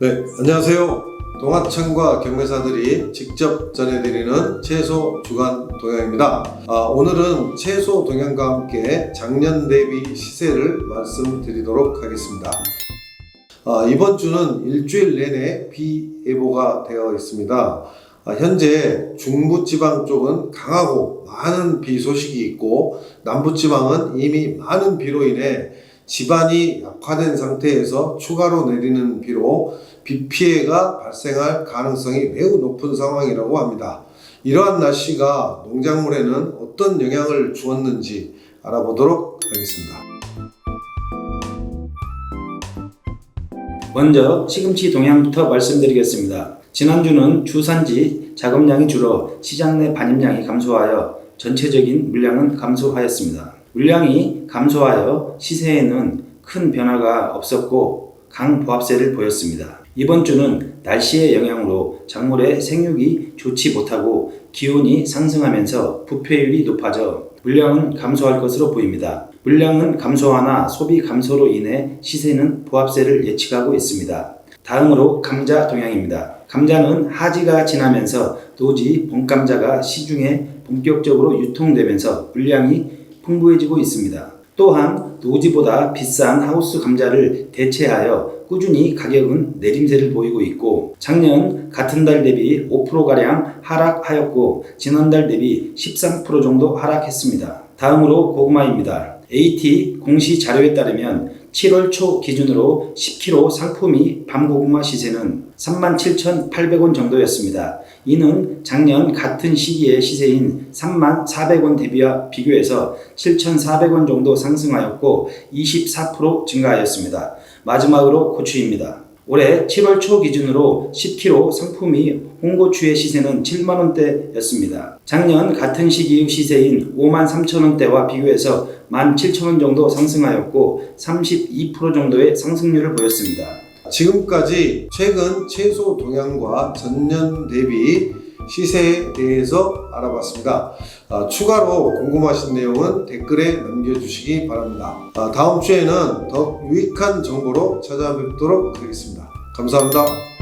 네, 안녕하세요. 동화청과 경매사들이 직접 전해드리는 채소 주간 동향입니다. 아, 오늘은 채소 동향과 함께 작년 대비 시세를 말씀드리도록 하겠습니다. 아, 이번 주는 일주일 내내 비예보가 되어 있습니다. 아, 현재 중부지방 쪽은 강하고 많은 비 소식이 있고 남부지방은 이미 많은 비로 인해 지반이 약화된 상태에서 추가로 내리는 비로 비 피해가 발생할 가능성이 매우 높은 상황이라고 합니다. 이러한 날씨가 농작물에는 어떤 영향을 주었는지 알아보도록 하겠습니다. 먼저 시금치 동향부터 말씀드리겠습니다. 지난주는 주산지 작업량이 줄어 시장 내 반입량이 감소하여 전체적인 물량은 감소하였습니다. 물량이 감소하여 시세에는 큰 변화가 없었고 강보합세를 보였습니다. 이번 주는 날씨의 영향으로 작물의 생육이 좋지 못하고 기온이 상승하면서 부패율이 높아져 물량은 감소할 것으로 보입니다. 물량은 감소하나 소비 감소로 인해 시세는 보합세를 예측하고 있습니다. 다음으로 감자 동향입니다. 감자는 하지가 지나면서 노지 봄감자가 시중에 본격적으로 유통되면서 물량이 풍부해지고 있습니다. 또한 노지보다 비싼 하우스 감자를 대체하여 꾸준히 가격은 내림세를 보이고 있고 작년 같은 달 대비 5%가량 하락하였고 지난달 대비 13% 정도 하락했습니다. 다음으로 고구마입니다. AT 공시 자료에 따르면 7월 초 기준으로 10kg 상품이 밤고구마 시세는 37,800원 정도였습니다. 이는 작년 같은 시기의 시세인 34,400원 대비와 비교해서 7,400원 정도 상승하였고 24% 증가하였습니다. 마지막으로 고추입니다. 올해 7월 초 기준으로 10kg 상품이 홍고추의 시세는 7만원대였습니다. 작년 같은 시기의 시세인 5만 3천원대와 비교해서 1만 7천원 정도 상승하였고 32% 정도의 상승률을 보였습니다. 지금까지 최근 채소 동향과 전년 대비 시세에 대해서 알아봤습니다. 아, 추가로 궁금하신 내용은 댓글에 남겨주시기 바랍니다. 아, 다음 주에는 더 유익한 정보로 찾아뵙도록 하겠습니다. 감사합니다.